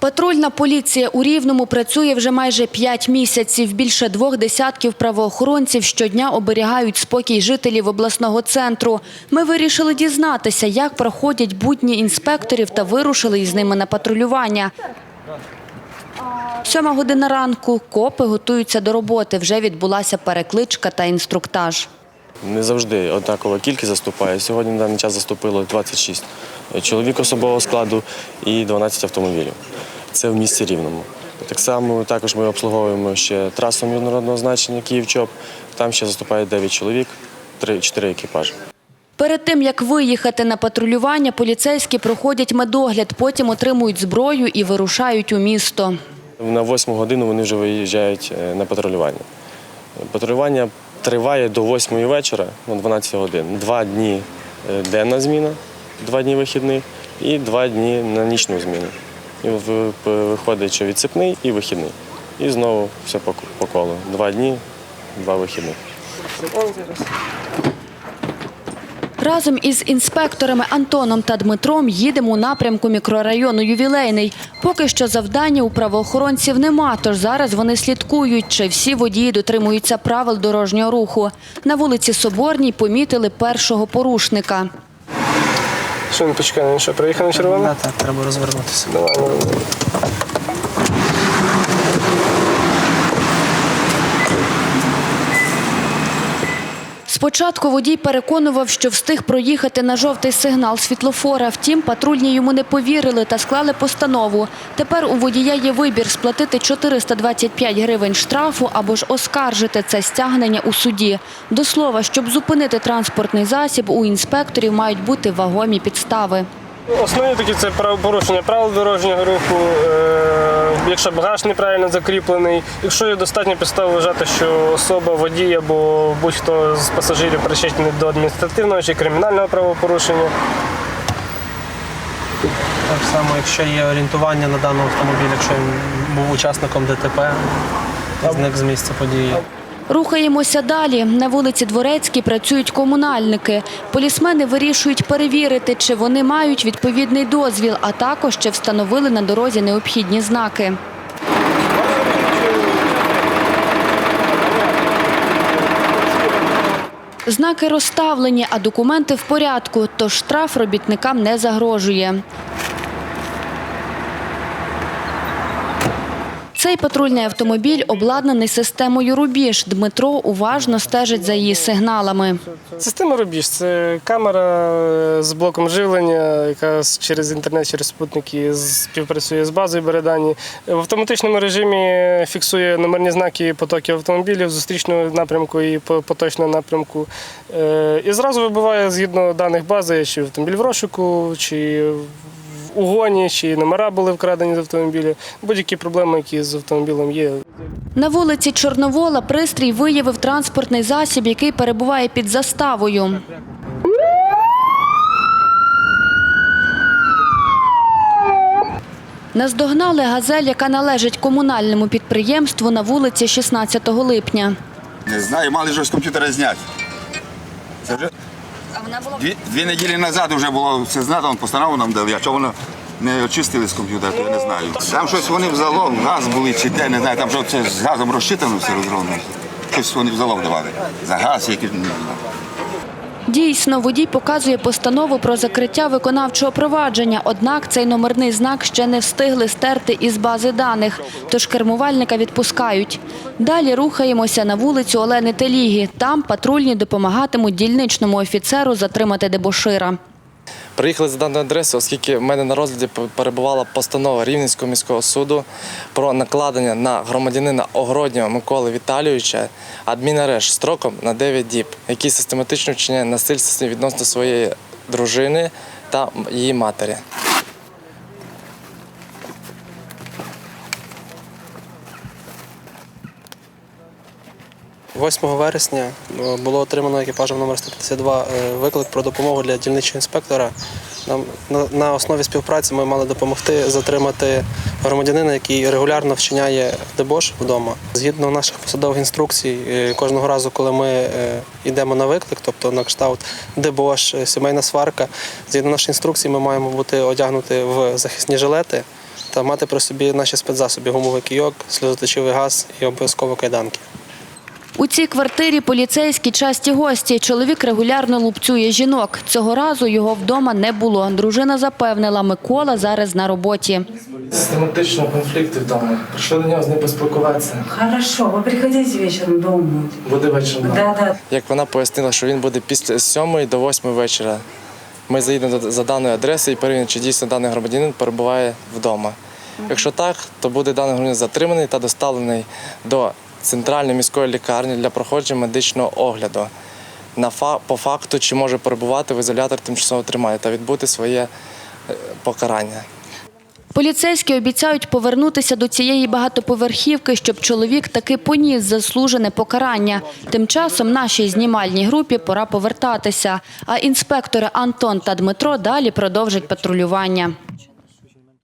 Патрульна поліція у Рівному працює вже майже п'ять місяців. Більше двох десятків правоохоронців щодня оберігають спокій жителів обласного центру. Ми вирішили дізнатися, як проходять будні інспекторів та вирушили із ними на патрулювання. Сьома година ранку. Копи готуються до роботи. Вже відбулася перекличка та інструктаж. Не завжди однакова кількість заступає. Сьогодні на даний час заступило 26 чоловік особового складу і 12 автомобілів. Це в місті Рівному. Так само також ми обслуговуємо ще трасу міжнародного значення Київ-ЧОП. Там ще заступає 9 чоловік, 3-4 екіпажі. Перед тим, як виїхати на патрулювання, поліцейські проходять медогляд, потім отримують зброю і вирушають у місто. На 8 годину вони вже виїжджають е, на патрулювання. Патрулювання триває до 8 вечора, на 12 годин. Два дні е, денна зміна, два дні вихідних і два дні на нічну зміну. І виходить, що відсипний і вихідний. І знову все по, колу. Два дні, два вихідних. Разом із інспекторами Антоном та Дмитром їдемо у напрямку мікрорайону Ювілейний. Поки що завдання у правоохоронців нема, тож зараз вони слідкують, чи всі водії дотримуються правил дорожнього руху. На вулиці Соборній помітили першого порушника. Що він почекаємо, він що, приїхав на червоне? Так, так, треба розвернутися. Давай, ну, Спочатку водій переконував, що встиг проїхати на жовтий сигнал світлофора. Втім, патрульні йому не повірили та склали постанову. Тепер у водія є вибір сплатити 425 гривень штрафу або ж оскаржити це стягнення у суді. До слова, щоб зупинити транспортний засіб, у інспекторів мають бути вагомі підстави. Основні такі це правопорушення правил дорожнього руху, е, якщо багаж неправильно закріплений, якщо є достатньо підстав вважати, що особа, водій або будь-хто з пасажирів причетний до адміністративного чи кримінального правопорушення. Так само, якщо є орієнтування на даному автомобілі, якщо він був учасником ДТП, зник з місця події. Рухаємося далі. На вулиці Дворецькій працюють комунальники. Полісмени вирішують перевірити, чи вони мають відповідний дозвіл, а також чи встановили на дорозі необхідні знаки. Знаки розставлені, а документи в порядку, тож штраф робітникам не загрожує. Цей патрульний автомобіль обладнаний системою «Рубіж». Дмитро уважно стежить за її сигналами. Система Рубіж це камера е, з блоком живлення, яка через інтернет, через спутники співпрацює з базою, бере дані. В автоматичному режимі фіксує номерні знаки потоків автомобілів зустрічного напрямку і по- поточного напрямку. Е, І зразу вибиває згідно даних бази, чи автомобіль в розшуку, чи в угоні, чи номера були вкрадені з автомобіля. Будь-які проблеми, які з автомобілем є, На вулиці Чорновола пристрій виявив транспортний засіб, який перебуває під заставою. Наздогнали газель, яка належить комунальному підприємству на вулиці 16 липня. Не знаю, мали вже з комп'ютера зняти. Це вже дві, дві неділі назад вже було все знято, постанову нам дали, а чого воно не очистили з комп'ютера, то я не знаю. Там щось вони в залог, газ були чи те, не знаю, там що це з газом розчитано все розроблено. Щось вони в залог давали. За газ, який не знаю. Дійсно, водій показує постанову про закриття виконавчого провадження, однак цей номерний знак ще не встигли стерти із бази даних, тож кермувальника відпускають. Далі рухаємося на вулицю Олени Теліги. Там патрульні допомагатимуть дільничному офіцеру затримати дебошира. Приїхали за даною адресою, оскільки в мене на розгляді перебувала постанова Рівненського міського суду про накладення на громадянина Огороднього Миколи Віталійовича адмінарешт строком на 9 діб, який систематично вчиняє насильство відносно своєї дружини та її матері. – 8 вересня е, було отримано екіпажем номер 152 е, виклик про допомогу для дільничого інспектора. Нам на, основі співпраці ми мали допомогти затримати громадянина, який регулярно вчиняє дебош вдома. Згідно наших посадових інструкцій, е, кожного разу, коли ми йдемо на виклик, тобто на кшталт дебош, сімейна сварка, згідно наших інструкцій, ми маємо бути одягнути в захисні жилети. та мати при собі наші спецзасоби, гумовий кійок, сльозоточивий газ і обов'язково кайданки. У цій квартирі поліцейські часті гості. Чоловік регулярно лупцює жінок. Цього разу його вдома не було. Дружина запевнила, Микола зараз на роботі. Систематичного конфлікту вдома. Прийшли до нього з ним поспілкуватися. Хорошо, вы приходите вечером дома. Буде вечором. Да, да. Як вона пояснила, що він буде після 7 до 8 вечора. Ми заїдемо до- за даною адресою і перевіримо, чи дійсно даний громадянин перебуває вдома. Якщо так, то буде даний громадянин затриманий та доставлений до центральної міської лікарні для проходження медичного огляду. На фа- по факту, чи може перебувати в ізоляторі тимчасового тримання та відбути своє е, покарання. Поліцейські обіцяють повернутися до цієї багатоповерхівки, щоб чоловік таки поніс заслужене покарання. Тим часом нашій знімальній групі пора повертатися. А інспектори Антон та Дмитро далі продовжать патрулювання.